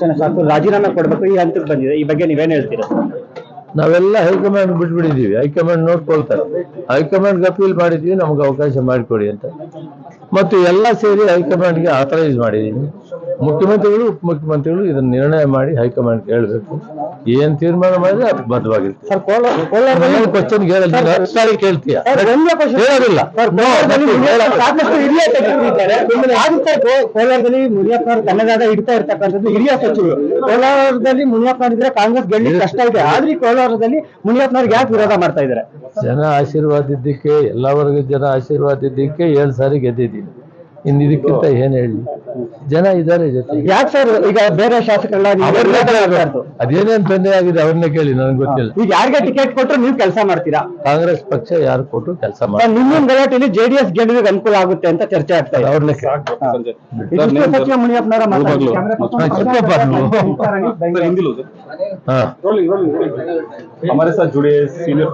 ಜನ ಸಾಕು. ರಾಜೀನಾಮೆ ಕೊಡ್ಬೇಕು. ಈ ಹಂತಕ್ಕೆ ಬಂದಿದೆ. ಈ ಬಗ್ಗೆ ನೀವೇನ್ ಹೇಳ್ತೀರಾ? ನಾವೆಲ್ಲ ಹೈಕಮಾಂಡ್ ಬಿಟ್ಬಿಟ್ಟಿದ್ದೀವಿ. ಹೈಕಮಾಂಡ್ ನೋಡ್ಕೊಳ್ತಾರೆ. ಹೈಕಮಾಂಡ್ಗೆ ಅಪೀಲ್ ಮಾಡಿದ್ವಿ ನಮ್ಗೆ ಅವಕಾಶ ಮಾಡಿಕೊಡಿ ಅಂತ. ಮತ್ತು ಎಲ್ಲ ಸೇರಿ ಹೈಕಮಾಂಡ್ಗೆ ಆಥರೈಸ್ ಮಾಡಿದೀವಿ ಮುಖ್ಯಮಂತ್ರಿಗಳು ಉಪಮುಖ್ಯಮಂತ್ರಿಗಳು ಇದನ್ನ ನಿರ್ಣಯ ಮಾಡಿ ಹೈಕಮಾಂಡ್ ಹೇಳಬೇಕು ಏನ್ ತೀರ್ಮಾನ ಮಾಡಿದ್ರೆ ಅದು ಬದ್ಧವಾಗಿರುತ್ತೆ. ಸರ್ ಕೋಲಾರ ಕೋಲಾರದಲ್ಲಿ ಕ್ವಶನ್ ಕೇಳ್ತೀಯ? ಹೇಳೋದಿಲ್ಲ. ಕೋಲಾರದಲ್ಲಿ ಮುನಿಯಪ್ಪನವರು ತನ್ನದಾದ ಇಡ್ತಾ ಇರ್ತಕ್ಕಂಥದ್ದು ಹಿರಿಯ ಸಚಿವರು. ಕೋಲಾರದಲ್ಲಿ ಮುನಿಯಪ್ಪನವರಿದ್ರೆ ಕಾಂಗ್ರೆಸ್ ಗೆಲ್ಲಿ ಕಷ್ಟ ಇದೆ. ಆದ್ರೆ ಕೋಲಾರದಲ್ಲಿ ಮುನಿಯಪ್ಪನವ್ರಿಗೆ ಯಾಕೆ ವಿರೋಧ ಮಾಡ್ತಾ ಇದ್ದಾರೆ? ಜನ ಆಶೀರ್ವಾದ ಇದ್ದಕ್ಕೆ ಎಲ್ಲ ವರ್ಗದ ಜನ ಆಶೀರ್ವಾದ ಇದ್ದಕ್ಕೆ ಏಳು ಸಾರಿ ಗೆದ್ದಿದ್ದೀನಿ. ಇನ್ನು ಇದಕ್ಕಿಂತ ಏನ್ ಹೇಳಿ ಜನ ಇದ್ದಾರೆ ಜೊತೆ ಯಾಕೆ ಸರ್ ಈಗ ಬೇರೆ ಶಾಸಕರೆಲ್ಲ ನೀವು ಅವ್ರನ್ನೇ ವಿರೋಧ ಮಾಡ್ತಾ ಕೇಳ್ಬೇಕು. ಇರೋದು? ಅದೇನೇನ್ ತೊಂದರೆ ಆಗಿದೆ ಅವ್ರನ್ನೇ ಕೇಳಿ ನನಗೆ ಗೊತ್ತಿಲ್ಲ ಈಗ ಯಾರಿಗೆ ಟಿಕೆಟ್ ಕೊಟ್ರೆ ನೀವು ಕೆಲಸ ಮಾಡ್ತೀರಾ ಕಾಂಗ್ರೆಸ್ ಪಕ್ಷ ಯಾರು ಕೊಟ್ಟು ಕೆಲಸ ಮಾಡಿ ಸರ್, ಮುಂದಿನ ಗಲಾಟೆಯಲ್ಲಿ ಜೆಡಿಎಸ್ ಗೆಲುವಿಗೆ ಅನುಕೂಲ ಆಗುತ್ತೆ ಅಂತ ಚರ್ಚೆ ಆಗ್ತಾ ಇದೆ ಅವ್ರನ್ನೇ ಕೇಳಿ ಇದಿಷ್ಟು ಸಚಿವ ಮುನಿಯಪ್ಪನವರ ಮಾತಾಡಿ. हाँ, चित्रपट लो। ಬೆಂಗಳೂರು. हिंदी लो सर ಹಾ रोलिंग रोलिंग हमारे साथ जुड़े सीनियर